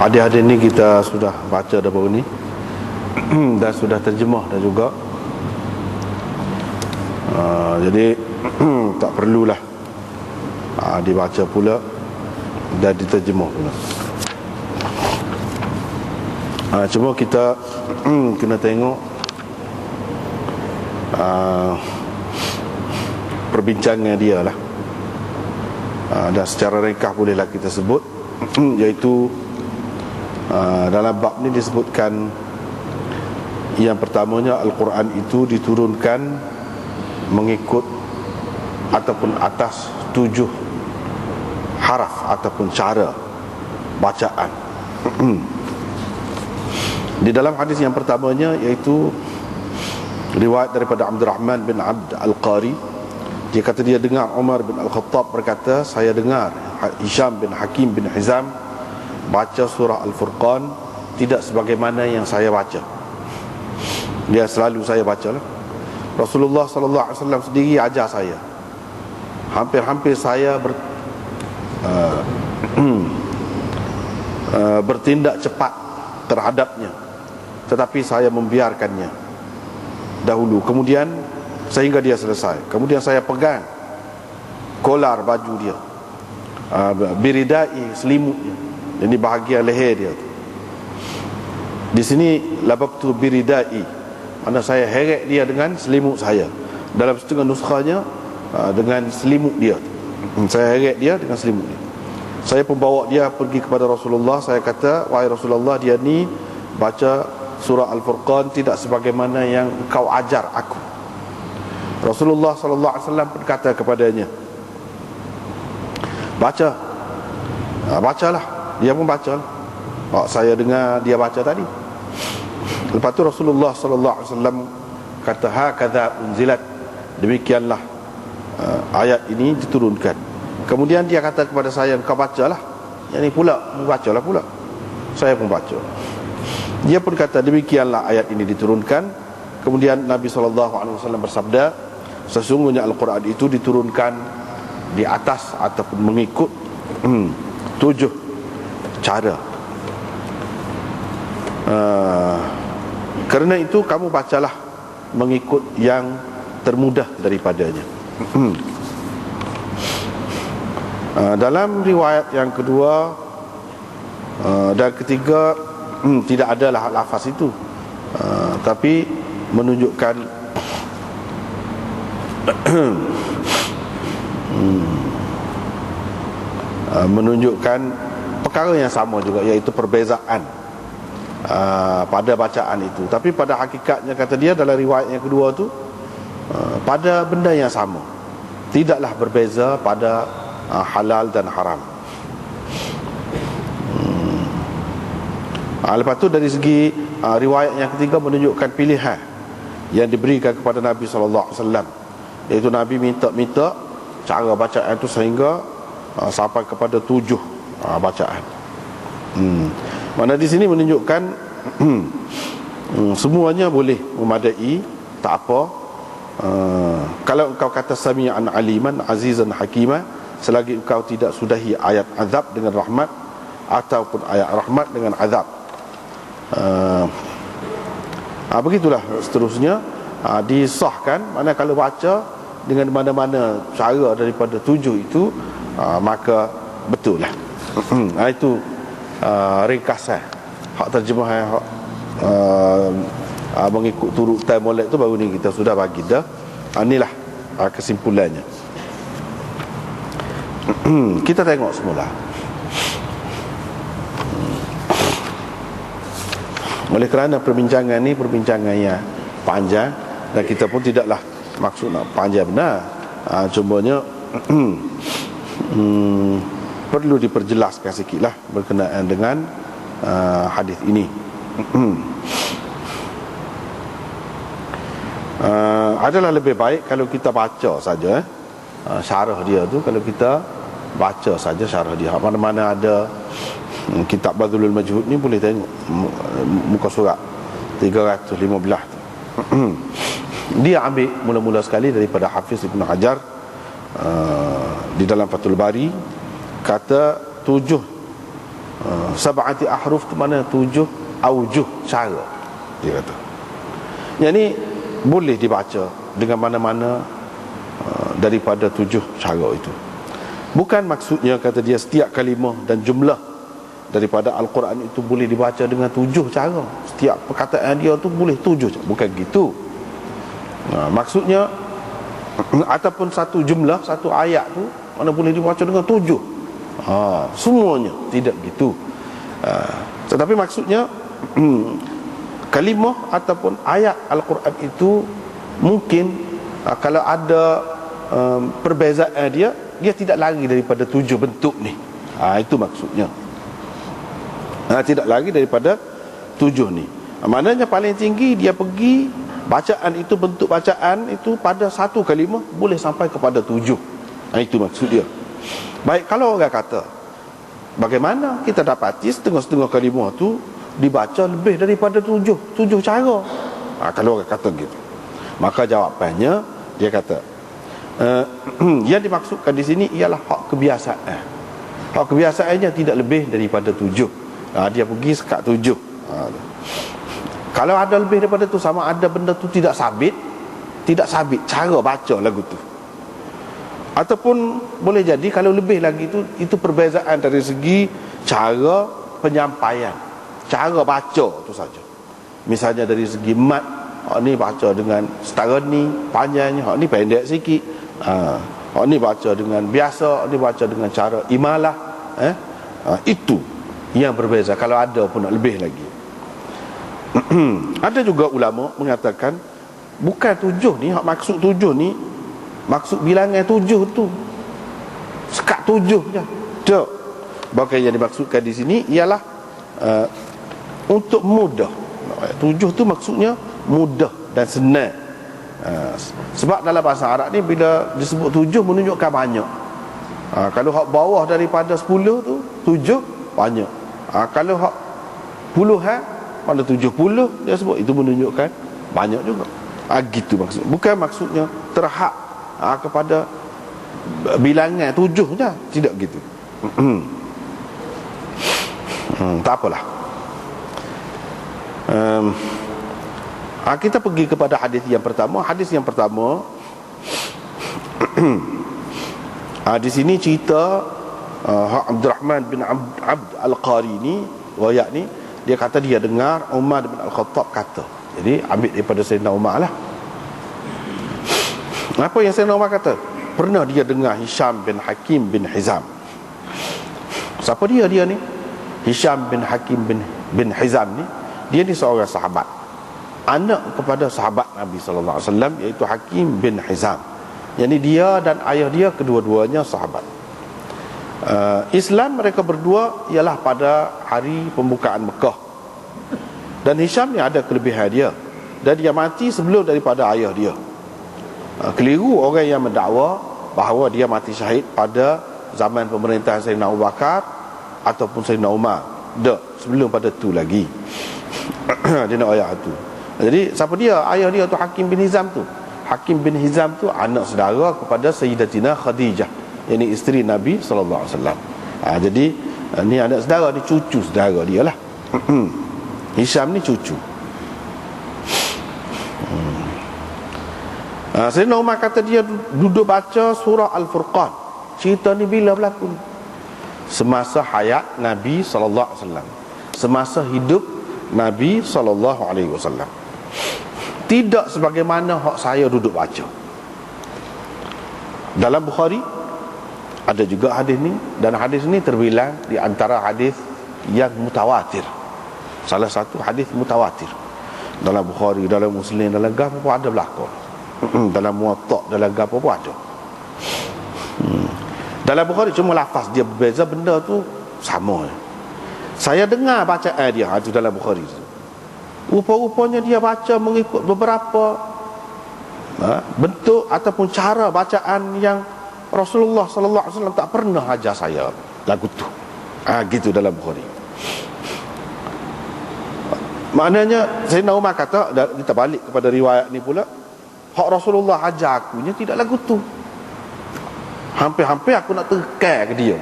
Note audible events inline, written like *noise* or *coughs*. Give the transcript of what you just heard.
Hadis-hadis ni kita sudah baca dah baru ni. *clears throat* Dan sudah terjemah dah juga. Uh, Jadi *clears throat* tak perlulah. Uh, Dibaca pula Dan diterjemah pula. Uh, Cuma kita *clears throat* Kena tengok uh, Perbincangan dia lah. Uh, Dan secara ringkas bolehlah kita sebut Iaitu Uh, dalam bab ni disebutkan yang pertamanya Al-Quran itu diturunkan mengikut ataupun atas tujuh haraf ataupun cara bacaan. Di dalam hadis yang pertamanya iaitu riwayat daripada Abdul Rahman bin Abd Al-Qari dia kata dia dengar Umar bin Al-Khattab berkata saya dengar Hisham bin Hakim bin Hizam baca surah Al-Furqan tidak sebagaimana yang saya baca. Dia selalu saya baca lah. Rasulullah sallallahu alaihi wasallam sendiri ajar saya. Hampir-hampir saya ber, uh, *clears throat* uh, bertindak cepat terhadapnya. Tetapi saya membiarkannya dahulu. Kemudian sehingga dia selesai. Kemudian saya pegang kolar baju dia. Uh, biridai selimutnya ini bahagian leher dia tu. Di sini lababtu biridai. Mana saya heret dia dengan selimut saya. Dalam setengah nuskhanya ah, dengan selimut dia. Hmm, saya heret dia dengan selimut dia. Saya pun bawa dia pergi kepada Rasulullah. Saya kata, wahai Rasulullah, dia ni baca surah Al-Furqan tidak sebagaimana yang kau ajar aku. Rasulullah sallallahu alaihi wasallam pun kata kepadanya, baca. Ha, bacalah. Dia pun baca oh, Saya dengar dia baca tadi Lepas tu Rasulullah sallallahu alaihi wasallam kata hakadha unzilat demikianlah uh, ayat ini diturunkan. Kemudian dia kata kepada saya kau bacalah. Yang ni pula bacalah pula. Saya pun baca. Dia pun kata demikianlah ayat ini diturunkan. Kemudian Nabi sallallahu alaihi wasallam bersabda sesungguhnya Al-Quran itu diturunkan di atas ataupun mengikut hmm, tujuh cara. Uh, kerana itu kamu bacalah mengikut yang termudah daripadanya. Uh, dalam riwayat yang kedua uh, dan ketiga hmm, tidak ada lah lafaz itu. Uh, tapi menunjukkan *coughs* hmm, uh, menunjukkan perkara yang sama juga iaitu perbezaan uh, pada bacaan itu. Tapi pada hakikatnya kata dia dalam riwayat yang kedua tu uh, pada benda yang sama tidaklah berbeza pada uh, halal dan haram. Hmm. uh, lepas tu dari segi uh, riwayat yang ketiga menunjukkan pilihan yang diberikan kepada Nabi SAW iaitu Nabi minta-minta cara bacaan itu sehingga uh, sampai kepada tujuh uh, bacaan. Hmm. Mana di sini menunjukkan *clears throat* hmm, semuanya boleh memadai, tak apa. Uh, kalau engkau kata sami'an aliman azizan hakima selagi engkau tidak sudahi ayat azab dengan rahmat ataupun ayat rahmat dengan azab. Uh, uh, begitulah seterusnya uh, disahkan mana kalau baca dengan mana-mana cara daripada tujuh itu uh, maka betul lah ha, itu uh, ringkasan hak terjemahan hak uh, uh, mengikut turutan molek tu baru ni kita sudah bagi dah. Uh, inilah uh, kesimpulannya. Kita tengok semula. Oleh kerana perbincangan ni perbincangan yang panjang dan kita pun tidaklah maksud nak panjang benar. Uh, cumanya *clears throat* hmm, perlu diperjelaskan sikitlah berkenaan dengan uh, hadis ini. uh, adalah lebih baik kalau kita baca saja eh. uh, syarah dia tu kalau kita baca saja syarah dia. Mana-mana ada um, kitab Badulul Majhud ni boleh tengok muka surat 315 dia ambil mula-mula sekali daripada Hafiz Ibn Hajar uh, di dalam Fathul Bari kata tujuh. Uh, sab'ati ahruf tu mana? Tujuh aujuh cara dia kata. Yang ni boleh dibaca dengan mana-mana uh, daripada tujuh cara itu. Bukan maksudnya kata dia setiap kalimah dan jumlah daripada Al-Quran itu boleh dibaca dengan tujuh cara. Setiap perkataan dia tu boleh tujuh cara. bukan gitu. Nah, maksudnya ataupun satu jumlah satu ayat tu mana boleh dibaca dengan tujuh ha, semuanya. Tidak gitu ha, tetapi maksudnya kalimah ataupun ayat Al-Quran itu mungkin ha, kalau ada um, perbezaan dia dia tidak lari daripada tujuh bentuk ni. Ha, itu maksudnya. Ha, tidak lagi daripada tujuh ni. Ha, maknanya paling tinggi dia pergi bacaan itu bentuk bacaan itu pada satu kalimah boleh sampai kepada tujuh. Ha, itu maksud dia baik kalau orang kata bagaimana kita dapati setengah-setengah kalimah tu dibaca lebih daripada tujuh tujuh cara? Ha, kalau orang kata gitu. Maka jawapannya dia kata uh, *clears throat* yang dimaksudkan di sini ialah hak kebiasaan. Hak kebiasaannya tidak lebih daripada tujuh. Ha, dia pergi sekat tujuh. Ha, kalau ada lebih daripada tu sama ada benda tu tidak sabit tidak sabit cara baca lagu tu ataupun boleh jadi kalau lebih lagi itu itu perbezaan dari segi cara penyampaian. Cara baca tu saja. Misalnya dari segi mat hak ni baca dengan setara ni panjangnya hak ni pendek sikit. Ha, hak ni baca dengan biasa hak ni baca dengan cara imalah eh? Ha, itu yang berbeza. Kalau ada pun nak lebih lagi. *clears throat* Ada juga ulama mengatakan bukan tujuh ni hak maksud tujuh ni maksud bilangan tujuh tu. Sekat tujuh je. Tak bahkan yang dimaksudkan di sini ialah uh, untuk mudah. Tujuh tu maksudnya mudah dan senang. Uh, sebab dalam bahasa Arab ni bila disebut tujuh menunjukkan banyak. Uh, kalau hak bawah daripada sepuluh tu tujuh banyak. Ha, kalau hak puluhan pada tujuh puluh dia sebut itu menunjukkan banyak juga. Ha, gitu maksud. Bukan maksudnya terhak ha, kepada bilangan tujuh je. Tidak gitu hmm, tak apalah. Um, ha, kita pergi kepada hadis yang pertama. Hadis yang pertama ha, *clears throat* di sini cerita uh, Abdul Rahman bin Abd, Abd Al-Qari ni Wayak ni Dia kata dia dengar Umar bin Al-Khattab kata. Jadi ambil daripada Sayyidina Umar lah Apa yang Sayyidina Umar kata? Pernah dia dengar Hisham bin Hakim bin Hizam. Siapa dia dia ni? Hisham bin Hakim bin, bin Hizam ni Dia ni seorang sahabat. Anak kepada sahabat Nabi SAW Iaitu Hakim bin Hizam. Jadi dia dan ayah dia Kedua-duanya sahabat. Uh, Islam mereka berdua ialah pada hari pembukaan Mekah. Dan Hisham ni ada kelebihan dia. Dan dia mati sebelum daripada ayah dia keliru orang yang mendakwa bahawa dia mati syahid pada zaman pemerintahan Sayyidina Abu Bakar ataupun Sayyidina Umar tak sebelum pada tu lagi *coughs* dia nak ayah tu jadi siapa dia ayah dia tu Hakim bin Hizam tu Hakim bin Hizam tu anak saudara kepada Sayyidatina Khadijah ini isteri Nabi sallallahu alaihi wasallam. Ha, jadi ha, ni anak saudara ni cucu saudara dia lah. *coughs* Hisham ni cucu. Ha, Sayyidina Umar kata dia duduk baca surah Al-Furqan. Cerita ni bila berlaku ni? Semasa hayat Nabi sallallahu alaihi wasallam. Semasa hidup Nabi sallallahu alaihi wasallam. Tidak sebagaimana hak saya duduk baca. Dalam Bukhari ada juga hadis ni dan hadis ni terbilang di antara hadis yang mutawatir salah satu hadis mutawatir dalam Bukhari dalam Muslim dalam Gaf pun ada dalam Muwatta dalam Gaf pun ada hmm. dalam Bukhari cuma lafaz dia berbeza benda tu sama saya dengar bacaan dia itu dalam Bukhari rupa-rupanya dia baca mengikut beberapa ha, bentuk ataupun cara bacaan yang Rasulullah sallallahu alaihi wasallam tak pernah ajar saya lagu tu. Ha, gitu dalam Bukhari. Maknanya Sayyidina Umar kata kita balik kepada riwayat ni pula hak Rasulullah ajar aku nya tidak lagu tu. Hampir-hampir aku nak tekan ke dia.